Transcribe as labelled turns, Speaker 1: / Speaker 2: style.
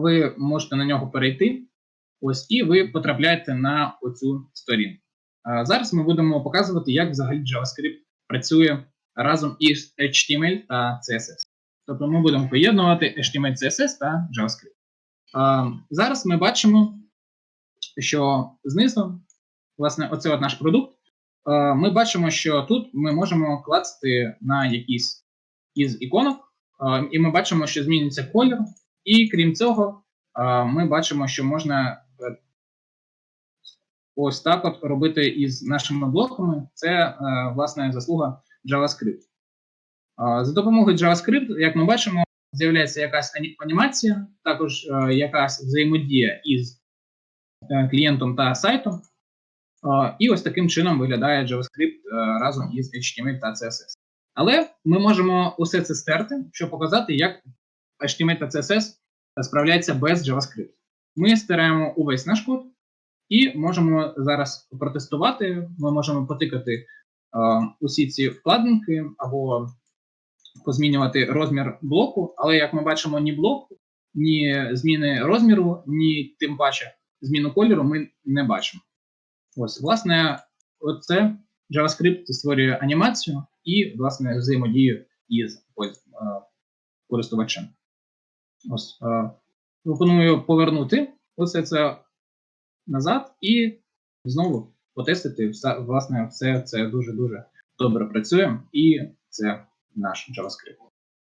Speaker 1: ви можете на нього перейти. Ось, і ви потрапляєте на оцю сторінку. Зараз ми будемо показувати, як взагалі JavaScript працює разом із HTML та CSS. Тобто ми будемо поєднувати HTML, CSS та JavaScript. Зараз ми бачимо, що знизу, власне, оце от наш продукт. Ми бачимо, що тут ми можемо клацати на якісь із іконок, і ми бачимо, що зміниться колір. І крім цього, ми бачимо, що можна е, ось так от робити із нашими блоками. Це, е, власне, заслуга JavaScript. За допомогою JavaScript, як ми бачимо, з'являється якась анімація, також е, якась взаємодія із клієнтом та сайтом. І ось таким чином виглядає JavaScript разом із HTML та CSS. Але ми можемо усе це стерти, щоб показати, як HTML та CSS справляються без JavaScript. Ми стираємо увесь наш код і можемо зараз протестувати. Ми можемо потикати усі ці вкладинки або позмінювати розмір блоку, але як ми бачимо, ні блоку, ні зміни розміру, ні тим паче зміну кольору ми не бачимо. Ось, власне, оце JavaScript створює анімацію і, власне, взаємодію із користувачем. Ось, е, пропоную повернути оце це назад і знову потестити. Власне, все це дуже-дуже добре працює, і це наш JavaScript.